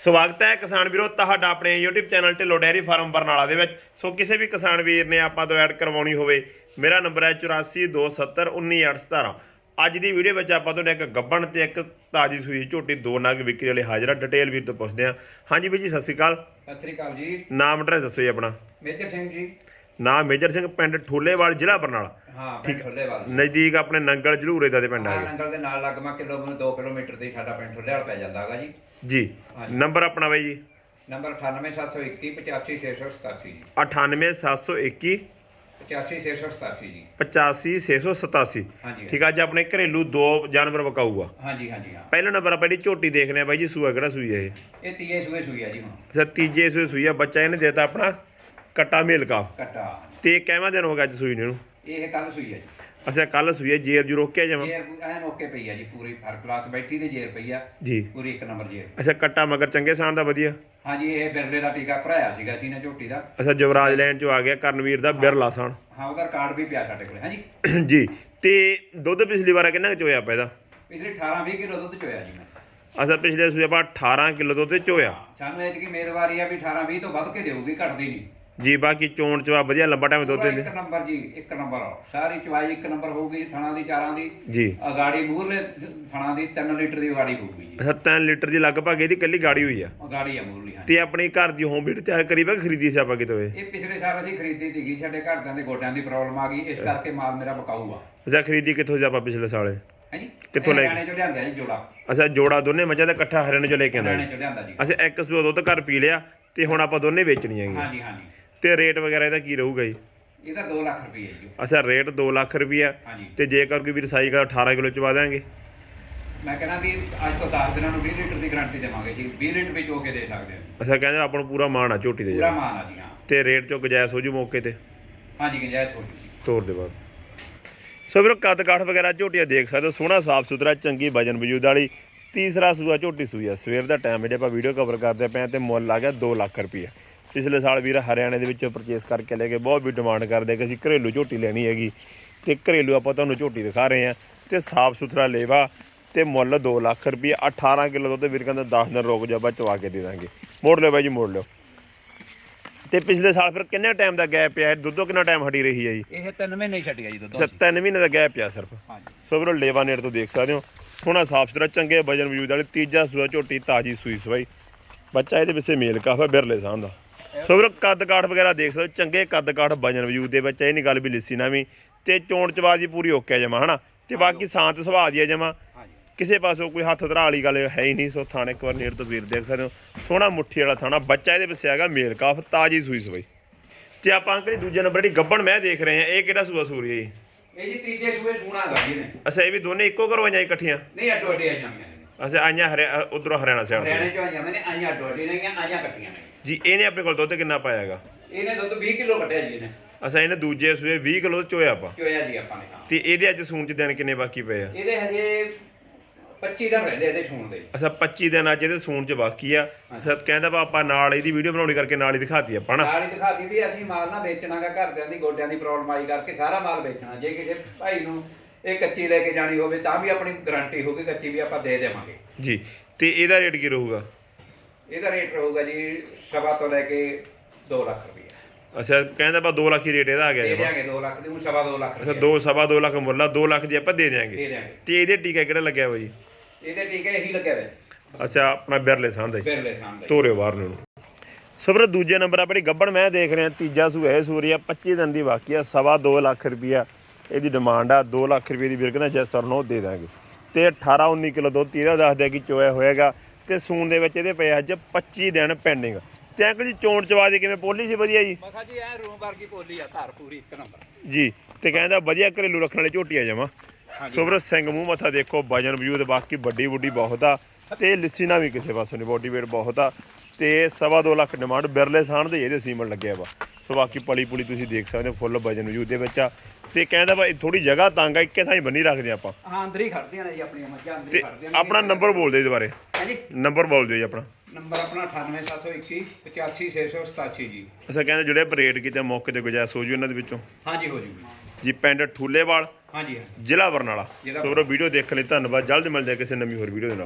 ਸਵਾਗਤ ਹੈ ਕਿਸਾਨ ਵੀਰੋ ਤੁਹਾਡਾ ਆਪਣੇ YouTube channel Dhillon dairy farm Barnala ਦੇ ਵਿੱਚ। ਸੋ ਕਿਸੇ ਵੀ ਕਿਸਾਨ ਵੀਰ ਨੇ ਆਪਾਂ ਤੋਂ ਐਡ ਕਰਵਾਉਣੀ ਹੋਵੇ ਮੇਰਾ ਨੰਬਰ ਹੈ 8427191817 ਅੱਜ ਦੀ ਵੀਡੀਓ ਵਿੱਚ ਆਪਾਂ ਤੁਹਾਨੂੰ ਇੱਕ ਗੱਬਣ ਤੇ ਇੱਕ ਤਾਜੀ ਸੂਈ ਝੋਟੀ ਦੋ ਨਗ ਵਿਕਰੀ ਵਾਲੇ ਹਾਜ਼ਰ ਡਿਟੇਲ ਵੀਰ ਤੋਂ ਪੁੱਛਦੇ ਹਾਂ। ਹਾਂਜੀ ਵੀਰ ਜੀ ਸਤਿ ਸ਼੍ਰੀ ਅਕਾਲ। ਸਤਿ ਸ੍ਰੀ ਅਕਾਲ ਜੀ। ਨਾਮ ਐਡਰੈਸ ਦੱਸੋ ਜੀ ਆਪਣਾ। ਮੇਜਰ ਸਿੰਘ ਜੀ। ਨਾਮ ਮੇਜਰ ਸਿੰਘ ਪਿੰਡ ਠੋਲੇਵਾਲ ਜ਼ਿਲ੍ਹਾ ਬਰਨਾਲਾ। ਹਾਂ ਪਿੰਡ ਨਜ਼ਦੀਕ ਆਪਣੇ ਨੰਗਲ ਜਲੂਰੇ ਦਾ ਦੇ ਪਿੰਡ ਆ ਹਾਂ ਨੰਗਲ ਦੇ ਨਾਲ ਲੱਗਮਾ ਕਿਲੋਮੀਟਰ 2 ਕਿਲੋਮੀਟਰ ਤੇ ਹੀ ਸਾਡਾ ਪਿੰਡ ਠੁੱਲੇਵਾਲ ਪੈ ਜਾਂਦਾ ਹੈਗਾ ਜੀ। ਜੀ। ਨੰਬਰ ਆਪਣਾ ਬਾਈ ਜੀ। ਨੰਬਰ 98721 85687 ਜੀ। 98721 85687 ਜੀ। 85687 ਹਾਂਜੀ। ਠੀਕ ਆ ਅੱਜ ਆਪਣੇ ਘਰੇਲੂ ਦੋ ਜਾਨਵਰ ਵਕਾਊਗਾ। ਹਾਂਜੀ ਹਾਂਜੀ ਹਾਂ। ਪਹਿਲਾ ਨੰਬਰ ਆਪਾਂ ਜਿਹੜੀ ਝੋਟੀ ਦੇਖਨੇ ਆ ਬਾਈ ਜੀ ਸੂਆ ਕਿਹੜਾ ਸੂਈ ਹੈ ਇਹ? ਇਹ ਤੀਏ ਸੂਏ ਸੂਈ ਆ ਜੀ ਹੁਣ। ਅੱਛਾ ਤੀਜੇ ਸੂਏ ਸੂਈ ਆ ਬੱਚਾ ਇਹਨੇ ਦੇਤਾ ਆਪਣਾ ਕੱਟਾ ਮੇਲ ਕਾ ਕੱਟਾ। ਤੇ ਕਿੰਨਾ ਦਿਨ ਹੋ ਗਿਆ ਅੱਜ ਸੂਈ ਨੂੰ ਇਹਨੂੰ? ਇਹ ਕੱਲ ਸੂਈ ਆ ਜੀ। ਅੱਛਾ ਕੱਲ ਸੂਈ ਹੈ ਜੇਰ ਜੂ ਰੋਕਿਆ ਜਾਵਾਂ ਜੇਰ ਐਨ ਓਕੇ ਪਈ ਆ ਜੀ ਪੂਰੀ ਹਰ ਕਲਾਸ ਬੈਠੀ ਤੇ ਜੇਰ ਪਈ ਆ। ਜੀ। ਪੂਰੀ ਇੱਕ ਨੰਬਰ ਜੇਰ ਅੱਛਾ ਕੱਟਾ ਮਗਰ ਚੰਗੇ ਸਾਨ ਦਾ ਵਧੀਆ? ਹਾਂਜੀ ਇਹ ਬਿਰਲੇ ਦਾ ਟੀਕਾ ਭਰਾਇਆ ਸੀਗਾ ਸੀ ਨੇ ਝੋਟੀ ਦਾ। ਅੱਛਾ ਜਵਰਾਜ ਲੈਂਡ ਚੋਂ ਆ ਗਿਆ ਕਰਨਵੀਰ ਦਾ ਬਿਰਲਾ ਸਾਨ। ਹਾਂ ਉਹਦਾ ਕਾਰਡ ਵੀ ਪਿਆ ਸਾਡੇ ਕੋਲੇ ਹਾਂਜੀ। ਜੀ ਤੇ ਦੁੱਧ ਪਿਛਲੀ ਵਾਰ ਕਿੰਨਾ ਚੋਇਆ ਇਹਦਾ? ਪਿਛਲੇ 18 20 ਕਿਲੋ ਦੁੱਧ ਚੋਇਆ ਜੀ ਮੈਂ। ਪਿਛਲੇ ਸੂਏ ਆਪਾਂ 18 ਕਿਲੋ ਦੁੱਧ ਚੋਇਆ। ਸਾਨੂੰ ਇਹ ਕਿ ਮੇਦਵਾਰੀ ਆ ਵੀ 18 20 ਤੋਂ ਵੱਧ ਕੇ ਦੇਊਗੀ ਘਟਦੀ ਨਹੀਂ। ਜੀ ਬਾਕੀ ਚੋਣ ਚਵਾ ਵਧੀਆ ਲੰਬਾ ਟਾਈਮ ਦੁੱਧ ਦਿੰਦੇ। ਇੱਕ ਨੰਬਰ ਜੀ ਇੱਕ ਨੰਬਰ। ਸਾਰੀ ਚਵਾਈ ਇੱਕ ਨੰਬਰ ਹੋਊਗੀ ਥਣਾ ਦੀ ਚਾਰਾਂ ਦੀ। ਜੀ। ਅਗਾੜੀ ਮੂਰਲੇ ਥਣਾ ਦੀ 3 ਲੀਟਰ ਦੀ ਗਾੜੀ ਹੋਊਗੀ ਜੀ। ਅੱਛਾ 3 ਲੀਟਰ ਦੀ ਲਗਭਗ ਇਹਦੀ ਕੱਲੀ ਗਾੜੀ ਹੋਈ ਆ। ਅਗਾੜੀ ਆ ਮੂਰਲੀ ਹਾਂ ਤੇ ਆਪਣੀ ਘਰ ਦੀ ਹੋਮ ਵੀਡ ਤਿਆਰ ਕਰੀ ਖਰੀਦੀ ਸੀ ਆਪਾਂ ਕਿਤੋਂ ਇਹ ਪਿਛਲੇ ਸਾਲ ਅਸੀਂ ਖਰੀਦੀ ਸੀਗੀ ਸਾਡੇ ਘਰਦਿਆਂ ਦੇ ਗੋਡਿਆਂ ਦੀ ਪ੍ਰੋਬਲਮ ਆ ਗਈ ਇਸ ਕਰਕੇ ਮਾਲ ਮੇਰਾ ਬਕਾਊ ਆ। ਖਰੀਦੀ ਕਿੱਥੋਂ ਸੀ ਆਪਾਂ ਪਿਛਲੇ ਸਾਲੇ? ਹਾਂਜੀ ਕਿੱਥੋਂ ਲੈ? ਹਰਿਆਣੇ ਚੋਂ ਲਿਆਂਦਾ ਜੀ ਜੋੜਾ। ਅੱਛਾ ਜੋੜਾ ਦੋਨੇ ਮੱਝਾਂ ਦਾ ਇਕੱਠਾ ਹਰਿਆਣੇ ਚੋਂ ਲੈ ਕੇ ਆਂਦਾ ਹਰਿਆਣੇ ਚੋਂ ਲਿਆਂਦਾ ਜੀ। ਅੱਛਾ ਇੱਕ ਸੂਆ ਦੁੱਧ ਘਰ ਪੀ ਲਿਆ ਤੇ ਹੁਣ ਆਪਾਂ ਦੋਨੇ ਵੇਚਣੀਆਂ ਹੈਗੀਆਂ। ਹਾਂਜੀ ਹਾਂਜੀ। ਤੇ ਰੇਟ ਵਗੈਰਾ ਇਹਦਾ ਕੀ ਰਹੂਗਾ ਜੀ? ਇਹਦਾ 2 ਲੱਖ ਰੁਪਏ ਜੀ। ਅੱਛਾ ਰੇਟ 2 ਲੱਖ ਰੁਪਈਆ ਹਾਂਜੀ। ਤੇ ਜੇਕਰ ਕੋਈ ਵੀਰ ਸਾਈ ਕਰ 18 ਕਿਲੋ ਚਵਾ ਦਾਂਗੇ ਮੈਂ ਕਹਿੰਦਾ ਵੀ ਅੱਜ ਤੋਂ 10 ਦਿਨਾਂ ਨੂੰ 20 ਲੀਟਰ ਦੀ ਗਾਰੰਟੀ ਦੇਵਾਂਗੇ ਜੀ। 20 ਲੀਟਰ ਵਿੱਚ ਹੋ ਕੇ ਦੇ ਸਕਦੇ ਹਾਂ ਅੱਛਾ ਕਹਿੰਦੇ ਆਪਾਂ ਨੂੰ ਪੂਰਾ ਮਾਣ ਆ ਝੋਟੀ ਦੇ ਪੂਰਾ ਮਾਨ ਆ ਜੀ ਹਾਂ। ਤੇ ਰੇਟ ਚੋਂ ਗੁਜਾਇਸ਼ ਹੋ ਜੂ ਮੌਕੇ ਤੇ? ਹਾਂਜੀ ਗੁੰਜਾਇਸ਼ ਹੋ ਜੀ। ਤੋਰ ਦੇ ਬਾਅਦ। ਸੋ ਵੀਰੋ ਕੱਦ ਕਾਠ ਵਗੈਰਾ ਝੋਟੀਆਂ ਦੇਖ ਸਕਦੇ ਹੋ। ਸੋਹਣਾ ਸਾਫ਼ ਸੁਥਰਾ ਚੰਗੀ ਵਜਨ ਵਜੂਦ ਵਾਲੀ। ਤੀਸਰਾ ਸੂਆ ਝੋਟੀ ਸੂਈ ਆ। ਸਵੇਰ ਦਾ ਟਾਈਮ ਜਿਹੜੇ ਆਪਾਂ ਵੀਡੀਓ ਕਵਰ ਕਰਦੇ ਪਏ ਹਾਂ ਤੇ ਮੁੱਲ ਆ ਗਿਆ 2 ਲੱਖ ਰੁਪਏ। ਪਿਛਲੇ ਸਾਲ ਵੀਰ ਹਰਿਆਣੇ ਦੇ ਵਿੱਚੋਂ ਪਰਚੇਸ ਕਰਕੇ ਲੈ ਕੇ ਬਹੁਤ ਵੀ ਡਿਮਾਂਡ ਕਰਦੇ ਕਿ ਅਸੀਂ ਘਰੇਲੂ ਝੋਟੀ ਲੈਣੀ ਹੈਗੀ ਤੇ ਘਰੇਲੂ ਆਪਾਂ ਤੁਹਾਨੂੰ ਝੋਟੀ ਦਿਖਾ ਰਹੇ ਹਾਂ ਤੇ ਸਾਫ਼ ਸੁਥਰਾ ਲੇਵਾ ਤੇ ਮੁੱਲ 2 ਲੱਖ ਰੁਪਏ 18 ਕਿਲੋ ਦੁੱਧ ਵੀਰ ਕਹਿੰਦਾ 10 ਦਿਨ ਰੁਕ ਜਾ ਆਪਾਂ ਚਵਾ ਕੇ ਦੇ ਦਾਂਗੇ। ਮੋੜ ਲਿਓ ਬਾਈ ਜੀ ਮੋੜ ਲਿਓ। ਤੇ ਪਿਛਲੇ ਸਾਲ ਫਿਰ ਕਿੰਨੇ ਟਾਈਮ ਦਾ ਗੈਪ ਪਿਆ? ਦੁੱਧੋਂ ਕਿੰਨਾ ਟਾਈਮ ਹਟੀ ਰਹੀ ਹੈ ਜੀ? ਇਹ ਤਿੰਨ ਮਹੀਨੇ ਹੀ ਛੱਡ ਗਿਆ ਜੀ ਦੁੱਧ ਅੱਛਾ ਤਿੰਨ ਮਹੀਨੇ ਦਾ ਗੈਪ ਪਿਆ ਸਿਰਫ। ਹਾਂਜੀ। ਸੋ ਵੀਰੋ ਲੇਵਾ ਨੇੜ ਤੋਂ ਦੇਖ ਸਕਦੇ ਹੋ। ਸੋਹਣਾ ਸਾਫ਼ ਸੁਥਰਾ ਚੰਗੇ ਵਜਨ ਵਜੂਦ ਵਾਲੀ ਤੀਜਾ ਸੂਆ ਝੋਟੀ ਤਾਜੀ ਸੂਈ ਸਵਾਈ। ਬੱਚਾ ਇਹਦੇ ਵਿੱਚ ਮੇਲ ਕਾਫਾ ਬਿਰਲੇ ਸਾਹ ਦਾ। ਸੋ ਵੀਰੋ ਕੱਦ ਕਾਠ ਵਗੈਰਾ ਦੇਖ ਸਕਦੇ ਚੰਗੇ ਕੱਦ ਕਾਠ ਵਜਨ ਵਜੂਦ ਦੇ ਵਿੱਚ ਇਹ ਨਹੀਂ ਗੱਲ ਵੀ ਲਿੱਸੀ ਨਾ ਵੀ ਤੇ ਚੋਣ ਚਵਾਜੀ ਪੂਰੀ ਓਕੇ ਜਮਾ ਹਨਾ? ਤੇ ਬਾਕੀ ਸ਼ਾਂਤ ਸੁਭਾਅ ਦੀ ਜਮਾ। ਕਿਸੇ ਪਾਸੋਂ ਕੋਈ ਹੱਥ ਧਰਾ ਵਾਲੀ ਗੱਲ ਹੈ ਹੀ ਨਹੀਂ ਸੋ ਥਾਣੇ ਇੱਕ ਵਾਰ ਨੇੜ ਤੋਂ ਵੀਰ ਦੇਖ ਸਕਦੇ ਹੋ। ਸੋਹਣਾ ਮੁੱਠੀ ਵਾਲਾ ਥਾਣਾ ਬੱਚਾ ਇਹਦੇ ਵਿੱਚ ਹੈਗਾ ਮੇਲ ਕਾਫ ਤਾਜੀ ਸੂਈ ਸਵਾਈ। ਤੇ ਆਪਾਂ ਅੰਕਲ ਦੂਜੇ ਨੰਬਰ ਜਿਹੜੀ ਗੱਬਣ ਮੈਂ ਦੇਖ ਰਹੇ ਹਾਂ ਇਹ ਕਿਹੜਾ ਸੂਆ ਸੂਰੀ ਹੈ ਜੀ? ਇਹ ਜੀ ਤੀਜੇ ਸੂਏ ਸੂਣਾ ਗਾ ਜੀ ਨੇ ਅੱਛਾ ਇਹ ਵੀ ਦੋਨੇ ਇੱਕੋ ਘਰੋਂ ਆਈਆਂ ਇਕੱਠੀਆਂ? ਨਹੀਂ ਅੱਡੋ ਅੱਡੀ ਆਈਆਂ ਨੇ। ਅੱਛਾ ਆਈਆਂ ਹਰਿਆ ਉਧਰੋਂ ਹਰਿਆਣਾ ਸਾਈਡ ਤੋਂ। ਹਰਿਆਣੇ ਚੋਂ ਆਈਆਂ ਨੇ ਆਈਆਂ ਅੱਡੀ ਨੇ ਆਈਆਂ ਕੱਟੀਆਂ ਨੇ। ਜੀ ਇਹਨੇ ਆਪਣੇ ਕੋਲ ਦੁੱਧ ਕਿੰਨਾ ਪਾਇਆ ਹੈਗਾ? ਇਹਨੇ ਦੁੱਧ 20 ਕਿਲੋ ਕੱਟਿਆ ਜੀ ਇਹਨੇ। ਅੱਛਾ ਇਹਨੇ ਦੂਜੇ ਸੂਏ 20 ਕਿਲੋ ਚੋਇਆ ਆਪਾਂ? ਚੋਇਆ ਜੀ ਆਪਾਂ ਨੇ ਹਾਂ। ਤੇ ਇਹਦੇ ਅੱਜ ਸੂਣ ਚ ਦਿਨ ਕਿੰਨੇ ਬਾਕੀ ਪਏ ਆ? ਇਹਦੇ ਹਜੇ 25 ਦਿਨ ਰਹਿੰਦੇ ਇਹਦੇ ਛੂਣ ਦੇ। ਅੱਛਾ 25 ਦਿਨ ਅੱਜ ਇਹਦੇ ਸੂਣ ਚ ਬਾਕੀ ਆ। ਅੱਛਾ ਕਹਿੰਦਾ ਵਾ ਆਪਾਂ ਨਾਲ ਇਹਦੀ ਵੀਡੀਓ ਬਣਾਉਣੀ ਕਰਕੇ ਨਾਲ ਹੀ ਦਿਖਾਤੀ ਆਪਾਂ ਨਾ। ਨਾਲ ਹੀ ਦਿਖਾਤੀ ਵੀ ਅਸੀਂ ਮਾਲ ਨਾ ਵੇਚਣਾਗਾ ਘਰਦਿਆਂ ਦੀ ਗੋਡਿਆਂ ਦੀ ਪ੍ਰੋਬਲਮ ਆਈ ਕਰਕੇ ਸਾਰਾ ਮਾਲ ਵੇਚਣਾ। ਜੇ ਕਿਸੇ ਭਾਈ ਨੂੰ ਇਹ ਕੱਚੀ ਲੈ ਕੇ ਜਾਣੀ ਹੋਵੇ ਤਾਂ ਵੀ ਆਪਣੀ ਗਾਰੰਟੀ ਹੋਊਗੀ ਕੱਚੀ ਵੀ ਆਪਾਂ ਦੇ ਦੇਵਾਂਗੇ। ਜੀ ਤੇ ਇਹਦਾ ਰੇਟ ਕੀ ਰਹੂਗਾ? ਇਹਦਾ ਰੇਟ ਰਹੂਗਾ ਜੀ ਸਵਾ ਤੋਂ ਲੈ ਕੇ 2 ਲੱਖ ਰੁਪਏ ਅੱਛਾ ਕਹਿੰਦਾ ਆਪਾਂ 2 ਲੱਖ ਹੀ ਰੇਟ ਇਹਦਾ ਆ ਗਿਆ ਦੇ ਜੀ ਦਿਆਂਗੇ 2 ਲੱਖ ਦੀ ਹੁਣ ਸਵਾ 2 ਲੱਖ ਅੱਛਾ ਰੁਪਏ 2 ਸਵਾ 2 ਲੱਖ ਮੁੱਲਾ 2 ਲੱਖ ਦੀ ਆਪਾਂ ਦੇ ਦੇ ਦਿਆਂਗੇ। ਦਿਆਂਗੇ ਤੇ ਇਹਦੇ ਟੀਕਾ ਕਿਹੜਾ ਲੱਗਿਆ ਵਾ ਜੀ? ਇਹਦੇ ਟੀਕੇ ਇਹੀ ਲੱਗਿਆ ਵੇ। ਅੱਛਾ ਆਪਣਾ ਬਿਰਲੇ ਸਾਹ ਦਾ ਜੀ ਬਿਰਲੇ ਸਾਹਮਣੇ ਤੋਰਿਓ ਬਾਹਰ ਨੂੰ। ਸਬਰ ਦੂਜੇ ਨੰਬਰ ਆਪਣੀ ਗੱਬੜ ਮੈਂ ਦੇਖ ਰਿਹਾ ਤੀਜਾ ਸੂਆ ਇਹ ਸੂਰੀ ਆ 25 ਦਿਨ ਦੀ ਬਾਕੀ ਆ ਸਵਾ 2 ਲੱਖ ਰੁਪਿਆ ਇਹਦੀ ਡਿਮਾਂਡ ਆ 2 ਲੱਖ ਰੁਪਏ ਦੀ ਵੀਰ ਕਹਿੰਦਾ ਜੈ ਸਰ ਨੂੰ ਦੇ ਦਾਂਗੇ। ਤੇ 18 19 ਕਿਲੋ ਦੁੱਧ ਇਹਦਾ ਦੱਸਦਾ ਕਿ ਚੋਇਆ ਹੋਏਗਾ ਤੇ ਸੂਣ ਦੇ ਵਿੱਚ ਇਹਦੇ ਪਏ ਅੱਜ 25 ਦਿਨ ਪੈਂਡਿੰਗ ਤੇ ਅੰਕਲ ਜੀ ਚੋਣ ਚਵਾ ਦੀ ਕਿਵੇਂ? ਪੋਲੀ ਸੀ ਵਧੀਆ ਜੀ? ਮੈਂ ਕਿਹਾ ਜੀ ਐ ਰੂਮ ਵਰਗੀ ਪੋਲੀ ਆ ਧਾਰ ਪੂਰੀ ਇੱਕ ਨੰਬਰ। ਜੀ ਤੇ ਕਹਿੰਦਾ ਵਧੀਆ ਘਰੇਲੂ ਰੱਖਣ ਵਾਲੀ ਝੋਟੀ ਆ ਜਾਵਾਂ ਸੁਬਰ ਸਿੰਘ ਮੂੰਹ ਮੱਥਾ ਦੇਖੋ ਵਜਨ ਵਜੂਦ ਬਾਕੀ ਵੱਡੀ ਵੱਡੀ ਬਹੁਤ ਆ। ਤੇ ਲਿਸੀਨਾ ਵੀ ਕਿਸੇ ਪਾਸੋਂ ਨਹੀਂ ਬੋਡੀ weight ਬਹੁਤ ਆ। ਤੇ ਸਵਾ ਦੋ ਲੱਖ ਡਿਮਾਂਡ ਬਿਰਲੇ ਸਾਣ ਦੇ ਇਹਦੇ ਸੀਮਨ ਲੱਗਿਆ ਵਾ। ਸੋ ਬਾਕੀ ਪਲੀ ਪੁਲੀ ਤੁਸੀਂ ਦੇਖ ਸਕਦੇ ਹੋ ਫੁੱਲ ਵਜਨ ਵਜੂਦ ਦੇ ਵਿੱਚ ਆ। ਤੇ ਕਹਿੰਦਾ ਵਾ ਥੋੜੀ ਜਗ੍ਹਾ ਤੰਗ ਆ ਇੱਕੇ ਥਾਂ ਹੀ ਬੰਨੀ ਰੱਖਦੇ ਆਪਾਂ। ਹਾਂ ਅੰਦਰ ਹੀ ਖੜਦੀਆਂ ਨੇ ਜੀ ਆਪਣੀਆਂ ਮੱਝਾਂ ਅੰਦਰ ਤੇ ਹੀ ਖੜਦੀਆਂ ਨੇ ਆਪਣਾ ਨੰਬਰ ਬੋਲ ਦਿਓ ਇਹਦੇ ਬਾਰੇ। ਹਾਂਜੀ। ਨੰਬਰ ਬੋਲ ਦਿਓ ਜੀ ਆਪਣਾ। ਨੰਬਰ ਆਪਣਾ 98721 85687 ਜੀ। ਅੱਛਾ ਕਹਿੰਦੇ ਜਿਹੜੇ ਰੇਟ ਕੀਤੇ ਮੌਕੇ ਤੇ ਗੁਜਾਇਸ਼ ਹੋ ਜੂ ਇਹਨਾਂ ਦੇ ਵਿੱਚੋਂ? ਹਾਂਜੀ ਹੋ ਜੂਗੀ ਜੀ ਪਿੰਡ ਠੂਲੇਵਾਲ ਹਾਂਜੀ ਹਾਂ। ਜ਼ਿਲ੍ਹਾ ਬਰਨਾਲਾ। ਜ਼ਿਲ੍ਹਾ ਸੋ ਵੀਡੀਓ ਦੇਖਣ ਲਈ ਧੰਨਵਾਦ। ਜਲਦ ਮਿਲਦੇ ਹਾਂ ਕਿਸੇ ਨਵੀਂ ਹੋਰ ਵੀਡੀਓ ਦੇ ਨਾਲ।